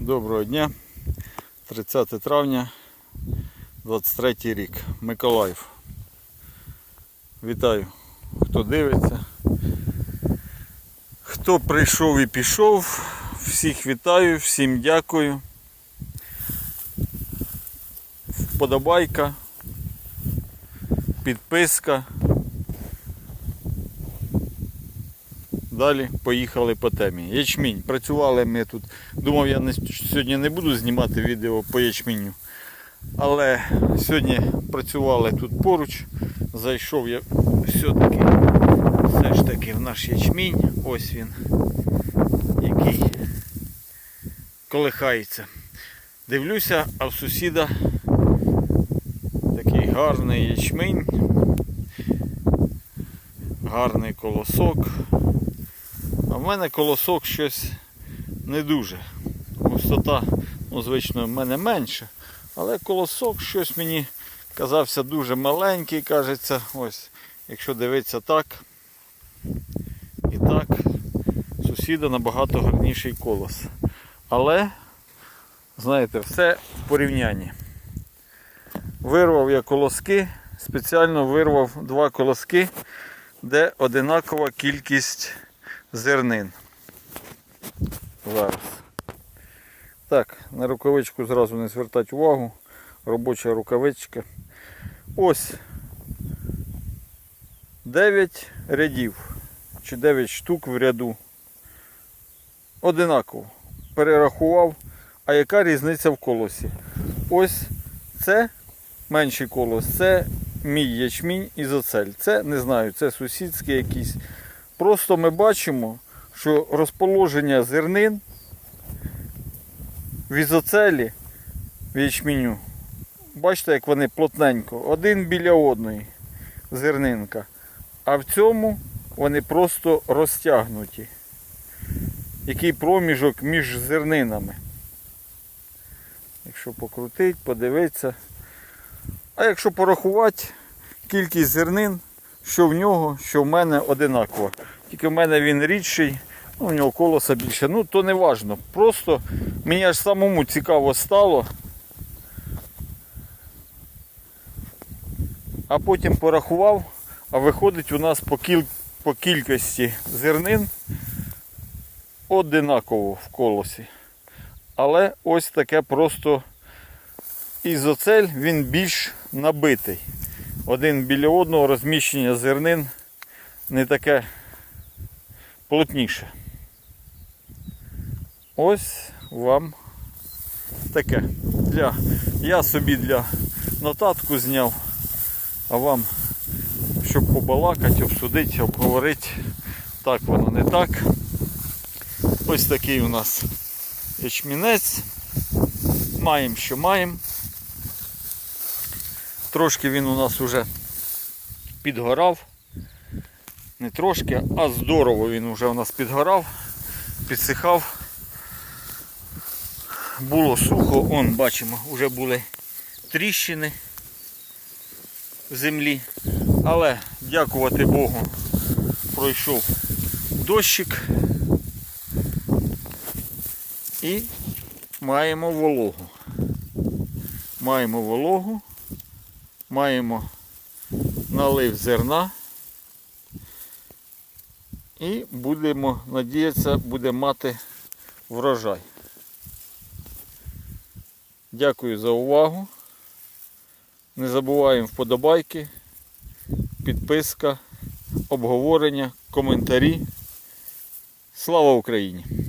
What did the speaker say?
Доброго дня. 30 травня 23 рік. Миколаїв. Вітаю, хто дивиться. Хто прийшов і пішов. Всіх вітаю, всім дякую. Вподобайка, підписка. Далі поїхали по темі. Ячмінь. Працювали ми тут. Думав, я не, сьогодні не буду знімати відео по ячміню. Але сьогодні працювали тут поруч. Зайшов я все-таки все ж таки в наш ячмінь. Ось він. Який колихається. Дивлюся, а в сусіда такий гарний ячмінь. Гарний колосок. А в мене колосок щось не дуже. Густота, ну, звично, в мене менше. Але колосок щось мені казався дуже маленький, кажеться. Ось, якщо дивитися так і так, сусіда набагато гарніший колос. Але, знаєте, все в порівнянні. Вирвав я колоски, спеціально вирвав два колоски, де одинакова кількість зернин. Зараз. Так, на рукавичку зразу не звертати увагу. Робоча рукавичка. Ось 9 рядів чи 9 штук в ряду. Одинаково. Перерахував. А яка різниця в колосі? Ось це менший колос, це мій ячмінь ізоцель. Це не знаю, це сусідський якийсь. Просто ми бачимо, що розположення зернин в ізоцелі в ячменю, бачите, як вони плотненько, один біля одної зернинка. А в цьому вони просто розтягнуті. Який проміжок між зернинами. Якщо покрутить, подивитися. А якщо порахувати кількість зернин, що в нього, що в мене одинаково. Тільки в мене він рідший, ну, в нього колоса більше. Ну, то не важно. Просто мені аж самому цікаво стало. А потім порахував, а виходить у нас по, кіль... по кількості зернин одинаково в колосі. Але ось таке просто ізоцель, він більш набитий один біля одного розміщення зернин не таке плотніше. Ось вам таке. Для, Я собі для нотатку зняв, а вам, щоб побалакати, обсудити, обговорити, так воно не так. Ось такий у нас ячмінець. Маємо, що маємо. Трошки він у нас вже підгорав. Не трошки, а здорово він вже у нас підгорав, підсихав. Було сухо, он бачимо, вже були тріщини в землі. Але, дякувати Богу, пройшов дощик і маємо вологу. Маємо вологу маємо налив зерна і будемо надіятися, буде мати врожай. Дякую за увагу. Не забуваємо вподобайки, підписка, обговорення, коментарі. Слава Україні!